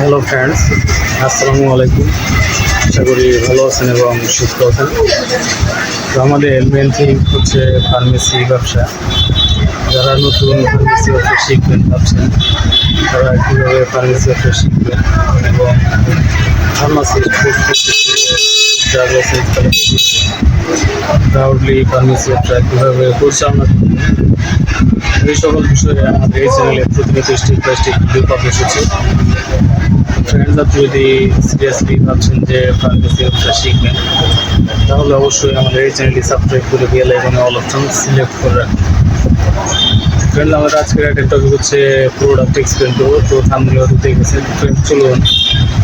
Hello friends আসসালামু আলাইকুম আশা করি ভালো আছেন এবং সুস্থ আছেন। তো আমাদের মেন থিম হচ্ছে ফার্মেসি ব্যবসা। যারা নতুন ফার্মেসি ব্যবসা শিখবেন ভাবছেন, তারা কীভাবে ফার্মেসি ব্যবসা শিখবেন এবং ফার্মাসি প্রাউডলি ফার্মেসি ব্যবসা কীভাবে পরিচালনা করবেন এই সকল বিষয়ে আমাদের এই চ্যানেলে প্রতিনিয়ত step by step video publish যদি সিরিয়াসলি ভাবছেন যে ফার্মেসি ব্যবসা শিখবেন তাহলে অবশ্যই আমাদের এই চ্যানেলটি সাবস্ক্রাইব করে বেল আইকনে অল অপশন সিলেক্ট করে রাখুন। ফ্রেন্ড আমাদের আজকের একটা টপিক হচ্ছে প্রোডাক্ট এক্সপ্লেন করব। তো থামলে হয়তো দেখেছেন। ফ্রেন্ড চলুন,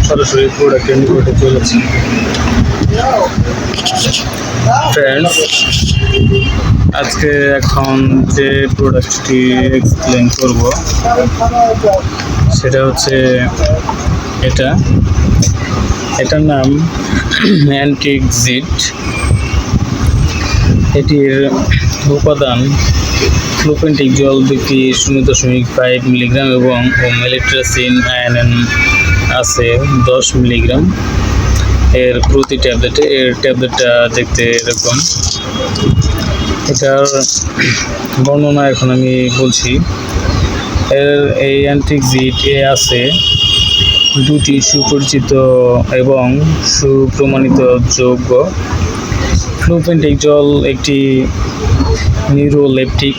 সরাসরি প্রোডাক্টের নিকটে চলেছি ফ্রেন্ডস আজকে এখন যে প্রোডাক্টটি এক্সপ্লেন করব, সেটা হচ্ছে এটা। এটার নাম অ্যান্টিক জিট এটির উপাদান ফ্লুপেন্টিক জল বিক্রি শূন্য দশমিক ফাইভ মিলিগ্রাম এবং মেলিট্রাসিন আয়নন আছে দশ মিলিগ্রাম। এর প্রতি ট্যাবলেটে, এর ট্যাবলেটটা দেখতে এরকম। এটার বর্ণনা এখন আমি বলছি। এর এই অ্যান্টিক জিট এ আছে দুটি সুপরিচিত এবং সুপ্রমাণিত যোগ্য ফ্লুপেন্টিক জল একটি নিউরোলেপটিক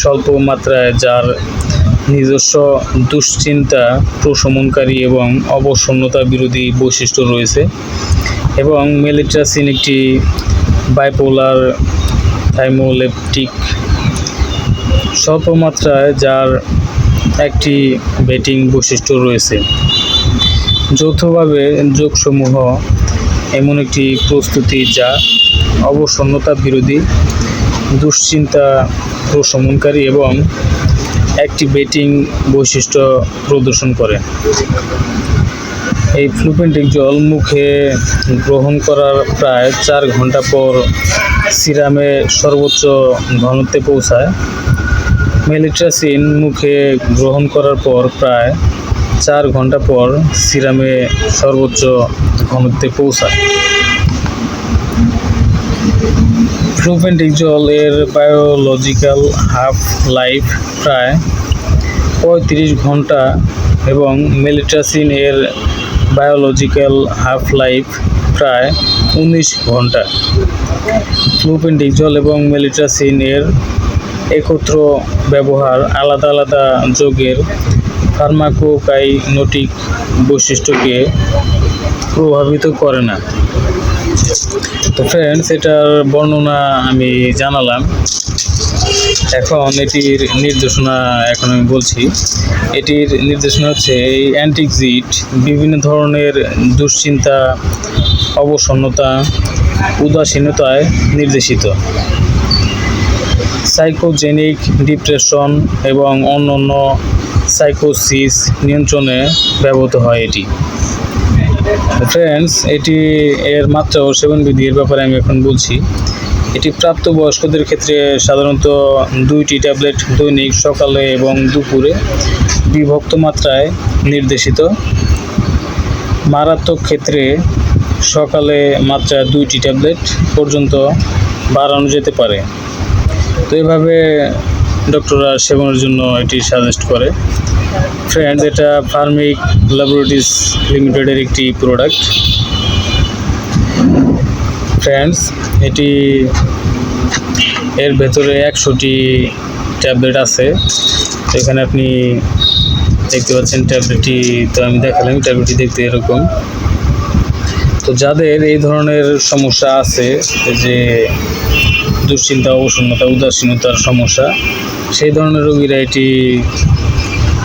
স্বল্প মাত্রায় যার নিজস্ব দুশ্চিন্তা, প্রশমনকারী এবং অবসন্নতা বিরোধী বৈশিষ্ট্য রয়েছে এবং মেলিট্রাসিন একটি বাইপোলার থাইমোলেপটিক স্বল্প যার একটি বেটিং বৈশিষ্ট্য রয়েছে। যৌথভাবে যোগসমূহ এমন একটি প্রস্তুতি যা অবসন্নতা বিরোধী, দুশ্চিন্তা প্রশমনকারী এবং একটি বেটিং বৈশিষ্ট্য প্রদর্শন করে। এই ফ্লুপেন্টিক জল মুখে গ্রহণ করার প্রায় চার ঘণ্টা পর সিরামে সর্বোচ্চ ঘনত্বে পৌঁছায়। মেলিট্রাসিন মুখে গ্রহণ করার পর প্রায় চার ঘণ্টা পর সিরামে সর্বোচ্চ ঘনত্বে পৌঁছায়। ফ্লুপেন্টিক জল এর বায়োলজিক্যাল হাফ লাইফ প্রায় পঁয়ত্রিশ ঘণ্টা এবং মেলিট্রাসিন এর বায়োলজিক্যাল হাফ লাইফ প্রায় উনিশ ঘণ্টা। ফ্লুপেন্ডিক জল এবং মেলিট্রাসিন এর একত্র ব্যবহার আলাদা আলাদা যোগের ফার্মাকোকাইনোটিক বৈশিষ্ট্যকে প্রভাবিত করে না। তো ফ্রেন্ডস এটার বর্ণনা আমি জানালাম। এখন এটির নির্দেশনা এখন আমি বলছি। এটির নির্দেশনা হচ্ছে, এই অ্যান্টিকজিট বিভিন্ন ধরনের দুশ্চিন্তা, অবসন্নতা, উদাসীনতায় নির্দেশিত। সাইকোজেনিক ডিপ্রেশন এবং অন্যান্য সাইকোসিস নিয়ন্ত্রণে ব্যবহৃত হয় এটি। ফ্রেন্ডস এটি এর মাত্রা ও সেবন বিধির ব্যাপারে আমি এখন বলছি। এটি প্রাপ্তবয়স্কদের ক্ষেত্রে সাধারণত দুইটি ট্যাবলেট দৈনিক, সকালে এবং দুপুরে বিভক্ত মাত্রায় নির্দেশিত। মারাত্মক ক্ষেত্রে সকালে মাত্রা দুইটি ট্যাবলেট পর্যন্ত বাড়ানো যেতে পারে। তো এভাবে ডক্টররা সেবনের জন্য এটি সাজেস্ট করে। ফ্রেন্ডস এটা ফার্মিক ল্যাবরেটরিজ লিমিটেডের একটি প্রোডাক্ট ফ্রেন্ডস এটি এর ভেতরে একশোটি ট্যাবলেট আছে। তো এখানে আপনি দেখতে পাচ্ছেন ট্যাবলেটটি তো আমি দেখালাম ট্যাবলেটটি দেখতে এরকম। তো যাদের এই ধরনের সমস্যা আছে যে দুশ্চিন্তা, অবসন্নতা, উদাসীনতার সমস্যা, সেই ধরনের রোগীরা এটি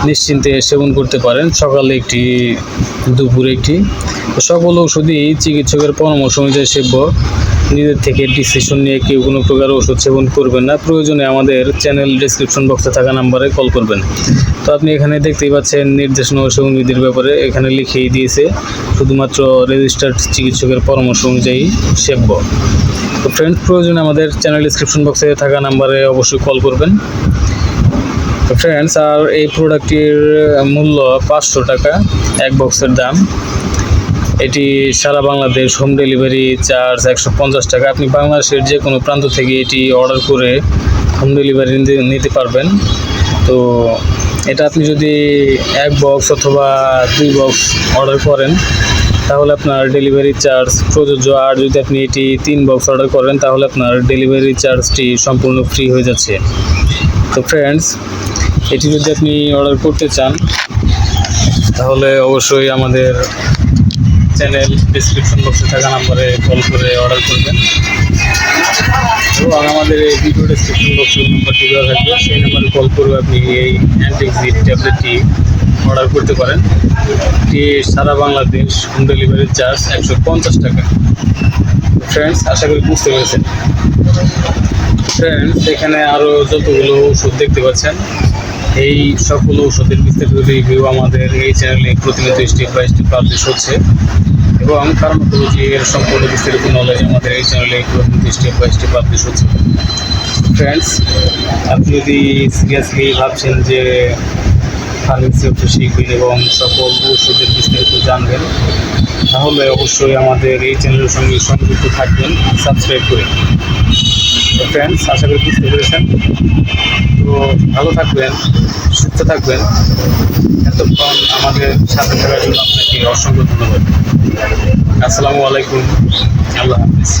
নিশ্চিন্তে সেবন করতে পারেন। সকালে একটি, দুপুরে একটি। সকল ওষুধই চিকিৎসকের পরামর্শ অনুযায়ী সেব্য। নিজের থেকে ডিসিশন নিয়ে কেউ কোনো প্রকার ওষুধ সেবন করবেন না। প্রয়োজনে আমাদের চ্যানেল ডিসক্রিপশন বক্সে থাকা নাম্বারে কল করবেন। তো আপনি এখানে দেখতেই পাচ্ছেন নির্দেশনা ও সেবন বিধির ব্যাপারে এখানে লিখেই দিয়েছে, শুধুমাত্র রেজিস্টার্ড চিকিৎসকের পরামর্শ অনুযায়ী সেব্য। তো ফ্রেন্ডস প্রয়োজনে আমাদের চ্যানেল ডিসক্রিপশন বক্সে থাকা নাম্বারে অবশ্যই কল করবেন। ফ্রেন্ডস আর এই প্রোডাক্টটির মূল্য পাঁচশো টাকা, এক বক্সের দাম। এটি সারা বাংলাদেশ হোম ডেলিভারি চার্জ একশো পঞ্চাশ টাকা। আপনি বাংলাদেশের যে কোনো প্রান্ত থেকে এটি অর্ডার করে হোম ডেলিভারি নিতে পারবেন। তো এটা আপনি যদি এক বক্স অথবা দুই বক্স অর্ডার করেন, তাহলে আপনার ডেলিভারি চার্জ প্রযোজ্য। আর যদি আপনি এটি তিন বক্স অর্ডার করেন, তাহলে আপনার ডেলিভারি চার্জটি সম্পূর্ণ ফ্রি হয়ে যাচ্ছে। তো ফ্রেন্ডস এটি যদি আপনি অর্ডার করতে চান, তাহলে অবশ্যই আমাদের চ্যানেল ডিসক্রিপশন বক্সে থাকা নাম্বারে কল করে অর্ডার করবেন। এবং আমাদের এই ভিডিও ডিসক্রিপশন বক্সে নাম্বারটি দেওয়া থাকবে, সেই নাম্বারে কল করে আপনি এই অ্যান্টিক্সিড ট্যাবলেটটি অর্ডার করতে পারেন। এটি সারা বাংলাদেশ হোম ডেলিভারি চার্জ একশো পঞ্চাশ টাকা। ফ্রেন্ডস আশা করি বুঝতে পেরেছেন। ফ্রেন্ডস এখানে আরও যতগুলো ওষুধ দেখতে পাচ্ছেন, এই সকল ওষুধের বিস্তারিত রিভিউ আমাদের এই চ্যানেলে প্রতিনিয়ত স্টেপ বাই স্টেপ পাবলিশ হচ্ছে। এবং ফার্মাকোলজি এর সম্পূর্ণ বিস্তারিত নলেজ আমাদের এই চ্যানেলে প্রতিনিয়ত স্টেপ বাই স্টেপ পাবলিশ হচ্ছে। ফ্রেন্ডস আপনি যদি সিরিয়াসলি ভাবছেন যে ফার্মেসি অফিস শিখবেন এবং সকল ওষুধের বিস্তারিত জানবেন। তাহলে অবশ্যই আমাদের এই চ্যানেলের সঙ্গে সংযুক্ত থাকবেন সাবস্ক্রাইব করে। ফ্রেন্ডস আশা করি বুঝতে পেরেছেন। তো ভালো থাকবেন, সুস্থ থাকবেন। এতক্ষণ আমাদের সাথে থাকার জন্য আপনাকে অসংখ্য ধন্যবাদ। আসসালামু আলাইকুম। আল্লাহ হাফিজ।